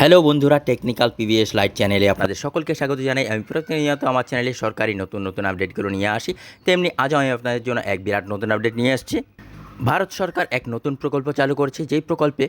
Hello বন্ধুরা, technical PVS light চ্যানেলে আপনাদের সকলকে স্বাগত জানাই। আমি প্রতিনিয়ত আমার চ্যানেলে সরকারি নতুন নতুন আপডেটগুলো নিয়ে আসি। তেমনি আজও আমি আপনাদের জন্য এক বিরাট নতুন আপডেট নিয়ে আসছি ভারত সরকার এক নতুন প্রকল্প চালু করেছে। যেই প্রকল্পে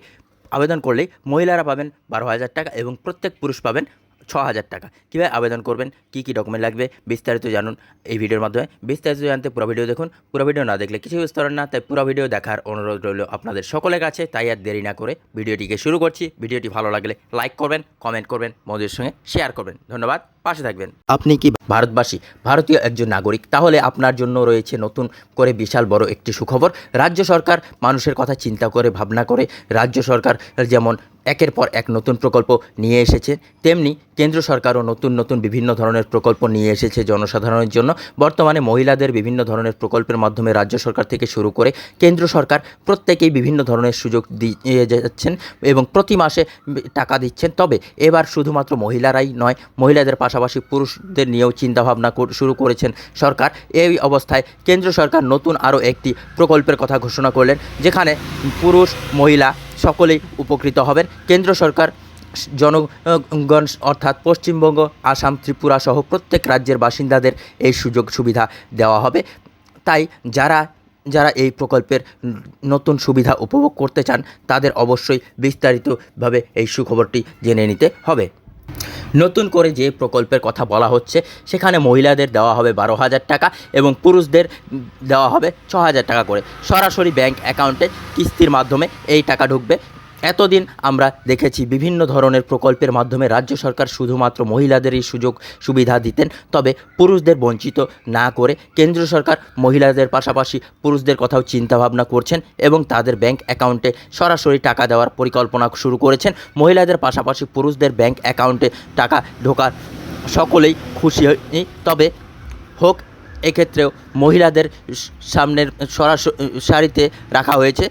আবেদন করলে মহিলারা পাবেন বারো হাজার টাকা এবং প্রত্যেক পুরুষ পাবেন ছ হাজার টাকা। কীভাবে আবেদন করবেন? কী কী ডকুমেন্ট লাগবে? বিস্তারিত জানুন এই ভিডিওর মাধ্যমে। বিস্তারিত জানতে পুরো ভিডিও দেখুন। পুরো ভিডিও না দেখলে কিছু বুঝতে পারেন না। তাই পুরো ভিডিও দেখার অনুরোধ রইল আপনাদের সকলের কাছে। তাই আর দেরি না করে ভিডিওটিকে শুরু করছি। ভিডিওটি ভালো লাগলে লাইক করবেন কমেন্ট করবেন, বন্ধুদের সঙ্গে শেয়ার করবেন। ধন্যবাদ। পাশে থাকবেন। আপনি কি ভারতবাসী? ভারতীয় একজন নাগরিক? তাহলে আপনার জন্য রয়েছে নতুন করে বিশাল বড় একটি সুখবর। রাজ্য সরকার মানুষের কথা চিন্তা করে, ভাবনা করে। রাজ্য সরকার যেমন একের পর এক নতুন প্রকল্প নিয়ে এসেছে। তেমনি কেন্দ্র সরকারও নতুন নতুন বিভিন্ন ধরনের প্রকল্প নিয়ে এসেছে জনসাধারণের জন্য। বর্তমানে মহিলাদের বিভিন্ন ধরনের প্রকল্পের মাধ্যমে রাজ্য সরকার থেকে শুরু করে কেন্দ্র সরকার প্রত্যেকেই বিভিন্ন ধরনের সুযোগ দিয়ে যাচ্ছেন এবং প্রতি মাসে টাকা দিচ্ছেন। তবে এবার শুধুমাত্র মহিলারাই নয়, মহিলাদের পাশাপাশি পুরুষদের নিয়েও চিন্তাভাবনা শুরু করেছেন সরকার। এই অবস্থায় কেন্দ্র সরকার নতুন আরও একটি প্রকল্পের কথা ঘোষণা করলেন, যেখানে পুরুষ, মহিলা সকলেই উপকৃত হবেন। কেন্দ্র সরকার, জনগণ অর্থাৎ পশ্চিমবঙ্গ, আসাম, ত্রিপুরা সহ প্রত্যেক রাজ্যের বাসিন্দাদের এই সুযোগ সুবিধা দেওয়া হবে। তাই যারা যারা এই প্রকল্পের নতুন সুবিধা উপভোগ করতে চান, তাদের অবশ্যই বিস্তারিতভাবে এই সুখবরটি জেনে নিতে হবে। নতুন করে যে প্রকল্পের কথা বলা হচ্ছে, সেখানে মহিলাদের দেওয়া হবে বারো হাজার টাকা এবং পুরুষদের দেওয়া হবে ছ হাজার টাকা করে। সরাসরি ব্যাংক অ্যাকাউন্টে কিস্তির মাধ্যমে এই টাকা ঢুকবে। এতদিন আমরা দেখেছি বিভিন্ন ধরনের প্রকল্পের মাধ্যমে রাজ্য সরকার শুধুমাত্র মহিলাদেরই সুযোগ সুবিধা দিতেন, তবে পুরুষদের বঞ্চিত না করে কেন্দ্র সরকার মহিলাদের পাশাপাশি পুরুষদের কথাও চিন্তাভাবনা করছেন এবং তাদের ব্যাংক অ্যাকাউন্টে সরাসরি টাকা দেওয়ার পরিকল্পনা শুরু করেছেন। মহিলাদের পাশাপাশি পুরুষদের ব্যাংক অ্যাকাউন্টে টাকা ঢোকার সকলেই খুশি হয়নি, তবে হোক, এক্ষেত্রেও মহিলাদের সামনের সরাসরি সারিতে রাখা হয়েছে।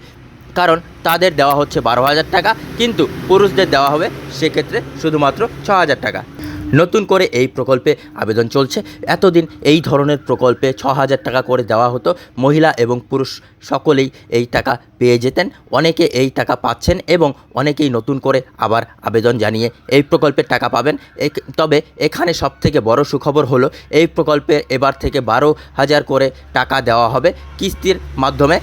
কারণ তাদের দেওয়া হচ্ছে বারো হাজার টাকা, কিন্তু পুরুষদের দেওয়া হবে সেক্ষেত্রে শুধুমাত্র ছ হাজার টাকা। নতুন করে এই প্রকল্পে আবেদন চলছে। এতদিন এই ধরনের প্রকল্পে ছ হাজার টাকা করে দেওয়া হতো। মহিলা এবং পুরুষ সকলেই এই টাকা পেয়ে যেতেন। অনেকে এই টাকা পাচ্ছেন এবং অনেকেই নতুন করে আবার আবেদন জানিয়ে এই প্রকল্পের টাকা পাবেন। তবে এখানে সবথেকে বড় সুখবর হলো, এই প্রকল্পে এবার থেকে বারো হাজার করে টাকা দেওয়া হবে। কিস্তির মাধ্যমে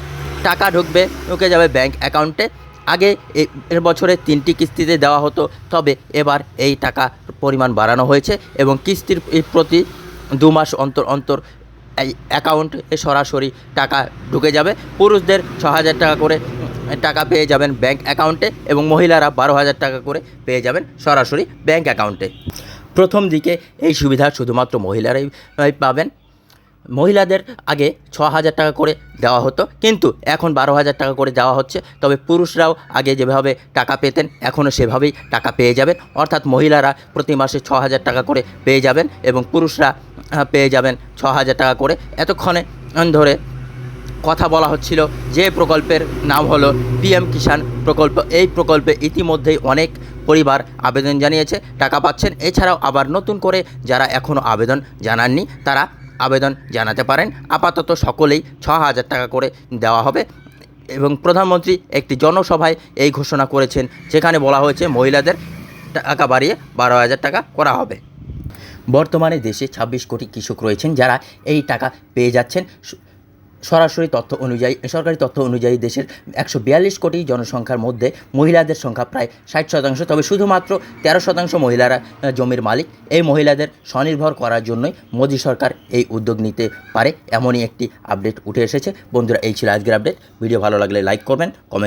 টাকা ঢুকবে, ঢুকে যাবে ব্যাংক অ্যাকাউন্টে আগে এর বছরে তিনটি কিস্তিতে দেওয়া হতো, তবে এবার এই টাকা পরিমাণ বাড়ানো হয়েছে এবং কিস্তির প্রতি দু মাস অন্তর অন্তর এই অ্যাকাউন্টে সরাসরি টাকা ঢুকে যাবে। পুরুষদের ছ হাজার টাকা করে টাকা পেয়ে যাবেন ব্যাংক অ্যাকাউন্টে এবং মহিলারা বারো হাজার টাকা করে পেয়ে যাবেন সরাসরি ব্যাংক অ্যাকাউন্টে প্রথম দিকে এই সুবিধা শুধুমাত্র মহিলারাই পাবেন। মহিলাদের আগে ছ হাজার টাকা করে দেওয়া হতো, কিন্তু এখন বারো হাজার টাকা করে দেওয়া হচ্ছে। তবে পুরুষরাও আগে যেভাবে টাকা পেতেন, এখনও সেভাবেই টাকা পেয়ে যাবেন। অর্থাৎ মহিলারা প্রতি মাসে ছ হাজার টাকা করে পেয়ে যাবেন এবং পুরুষরা পেয়ে যাবেন ছ হাজার টাকা করে। এতক্ষণে ধরে কথা বলা হচ্ছিল যে প্রকল্পের নাম হলো পিএম কিষাণ প্রকল্প। এই প্রকল্পে ইতিমধ্যেই অনেক পরিবার আবেদন জানিয়েছে, টাকা পাচ্ছেন। এছাড়াও আবার নতুন করে যারা এখনও আবেদন জানাননি, তারা আবেদন জানাতে পারেন। আপাতত সকলেই ছ হাজার টাকা করে দেওয়া হবে এবং প্রধানমন্ত্রী একটি জনসভায় এই ঘোষণা করেছেন, যেখানে বলা হয়েছে মহিলাদের টাকা বাড়িয়ে বারো হাজার টাকা করা হবে। বর্তমানে দেশে ছাব্বিশ কোটি কৃষক রয়েছেন যারা এই টাকা পেয়ে যাচ্ছেন। সরাসরি তথ্য অনুযায়ী, সরকারি তথ্য অনুযায়ী দেশের একশো বিয়াল্লিশ কোটি জনসংখ্যার মধ্যে মহিলাদের সংখ্যা প্রায় ষাট শতাংশ। তবে শুধুমাত্র তেরো শতাংশ মহিলারা জমির মালিক। এই মহিলাদের স্বনির্ভর করার জন্যই মোদি সরকার এই উদ্যোগ নিতে পারে, এমনই একটি আপডেট উঠে এসেছে। বন্ধুরা, এই ছিল আজকের আপডেট। ভিডিও ভালো লাগলে লাইক করবেন, কমেন্ট